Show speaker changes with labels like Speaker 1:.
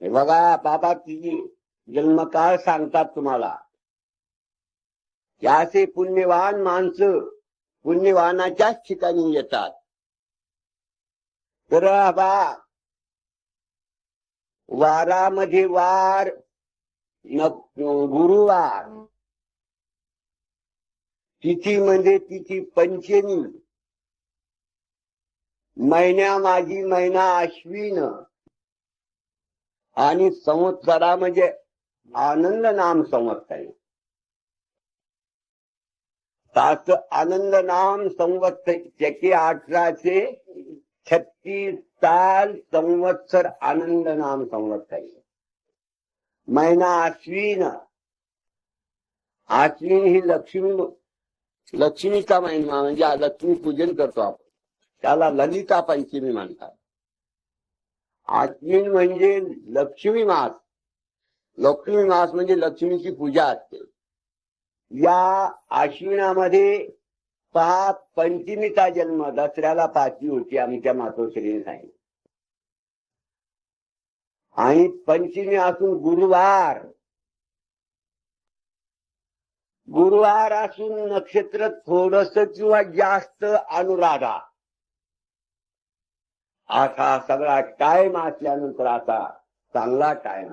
Speaker 1: हे बघा बाबा तिची जन्मकाळ सांगतात तुम्हाला. त्याचे पुण्यवान माणसं पुण्यवानाच्याच ठिकाणी येतात. तर बा वारामध्ये वार न गुरुवार. तिथी म्हणजे तिथी पंचमी. महिन्या माझी महिना अश्विन. आणि संवत्सरा म्हणजे आनंद नाम संवत्सरी. सात आनंद नाम संवत्सर. त्याचे अठराशे छत्तीस साल संवत्सर आनंद नाम संवत्सरी. महिना आश्विन आश्विन ही लक्ष्मी लक्ष्मीचा महिना म्हणजे लक्ष्मी पूजन करतो आपण. त्याला ललिता पंचमी म्हणतात. आश्विन म्हणजे लक्ष्मी मास. लक्ष्मी मास म्हणजे लक्ष्मीची पूजा असते. या आश्विनामध्ये पहा पंचमीचा जन्म दसऱ्याला पाचवी होती आमच्या मातोश्रीने सांगितलं. आणि पंचमी असून गुरुवार. गुरुवार असून नक्षत्र थोडस किंवा जास्त अनुराधा. असा सगळा टाइम असल्यानंतर आता चांगला टाइम